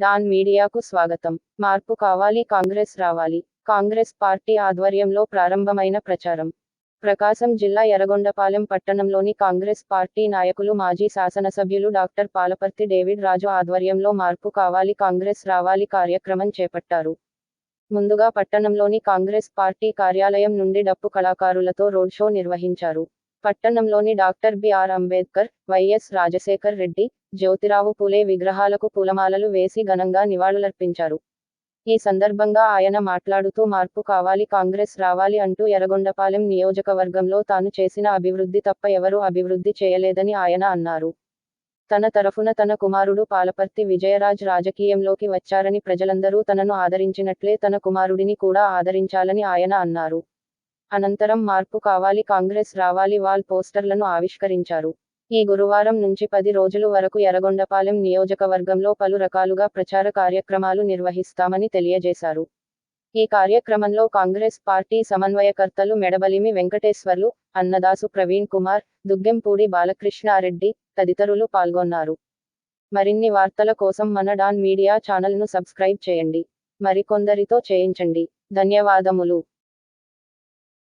Don మీడియాకు స్వాగతం. మార్పు కావాలి కాంగ్రెస్ రావాలి. కాంగ్రెస్ పార్టీ ఆధ్వర్యంలో ప్రారంభమైన ప్రచారం. ప్రకాశం జిల్లా ఎర్రగొండపాలెం పట్టణంలోని కాంగ్రెస్ పార్టీ నాయకులు మాజీ శాసనసభ్యులు డాక్టర్ పాలపర్తి డేవిడ్ రాజు ఆధ్వర్యంలో మార్పు కావాలి కాంగ్రెస్ రావాలి కార్యక్రమం చేపట్టారు. ముందుగా పట్టణంలోని కాంగ్రెస్ పార్టీ కార్యాలయం నుండి డప్పు కళాకారులతో రోడ్ షో నిర్వహించారు. పట్టణంలోని doctor BR Ambedkar YS Rajasekhar Reddy Jyotirao Phule విగ్రహాలకు పూలమాలలు వేసి ఘనంగా నివాళులర్పించారు. ఈ సందర్భంగా ఆయన మాట్లాడుతూ మార్పు కావాలి కాంగ్రెస్ రావాలి అంటూ ఎర్రగొండపాలెం నియోజకవర్గంలో తాను చేసిన అభివృద్ధి తప్ప ఎవరూ అభివృద్ధి చేయలేదని ఆయన అన్నారు. తన తరఫున తన కుమారుడు పాలపర్తి విజయరాజ్ రాజకీయంలోకి వచ్చారని ప్రజలందరూ తనను ఆదరించినట్లే తన కుమారుడిని కూడా ఆదరించాలని ఆయన అన్నారు. అనంతరం మార్పు కావాలి కాంగ్రెస్ రావాలి వాల్ పోస్టర్లను ఆవిష్కరించారు. ఈ గురువారం నుంచి పది రోజుల వరకు ఎర్రగొండపాలెం నియోజకవర్గంలో పలు రకాలుగా ప్రచార కార్యక్రమాలు నిర్వహిస్తామని తెలియజేశారు. ఈ కార్యక్రమంలో కాంగ్రెస్ పార్టీ సమన్వయకర్తలు మెడబలిమి వెంకటేశ్వర్లు అన్నదాసు ప్రవీణ్ కుమార్ దుగ్గెంపూడి బాలకృష్ణారెడ్డి తదితరులు పాల్గొన్నారు. మరిన్ని వార్తల కోసం మన డాన్ మీడియా ఛానల్ను సబ్స్క్రైబ్ చేయండి. మరికొందరితో చేయించండి. ధన్యవాదములు.